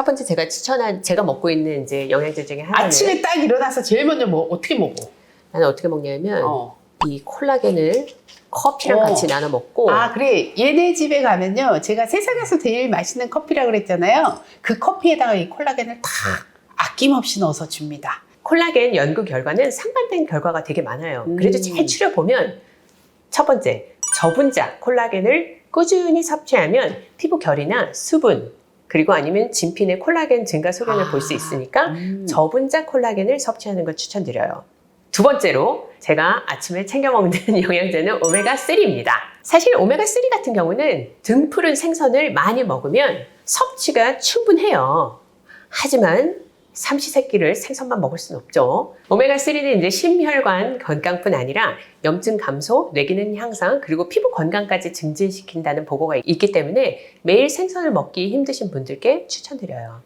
첫 번째 제가 추천한 제가 먹고 있는 이제 영양제 중에 하나는 아침에 딱 일어나서 제일 먼저 뭐 어떻게 먹어? 나는 어떻게 먹냐면 어. 이 콜라겐을 커피랑 어. 같이 나눠 먹고 아 그래 얘네 집에 가면요 제가 세상에서 제일 맛있는 커피라 그랬잖아요 그 커피에다가 이 콜라겐을 다 아낌없이 넣어서 줍니다 콜라겐 연구 결과는 상반된 결과가 되게 많아요. 음. 그래도 제일 추려 보면 첫 번째 저분자 콜라겐을 꾸준히 섭취하면 피부 결이나 수분 그리고 아니면 진핀의 콜라겐 증가 소견을 아. 볼 수 있으니까 음. 저분자 콜라겐을 섭취하는 걸 추천드려요. 두 번째로 제가 아침에 챙겨 먹는 영양제는 오메가3입니다. 사실 오메가3 같은 경우는 등 푸른 생선을 많이 먹으면 섭취가 충분해요. 하지만 삼시세끼를 생선만 먹을 수는 없죠. 오메가3는 이제 심혈관 건강뿐 아니라 염증 감소, 뇌 기능 향상, 그리고 피부 건강까지 증진시킨다는 보고가 있기 때문에 매일 생선을 먹기 힘드신 분들께 추천드려요.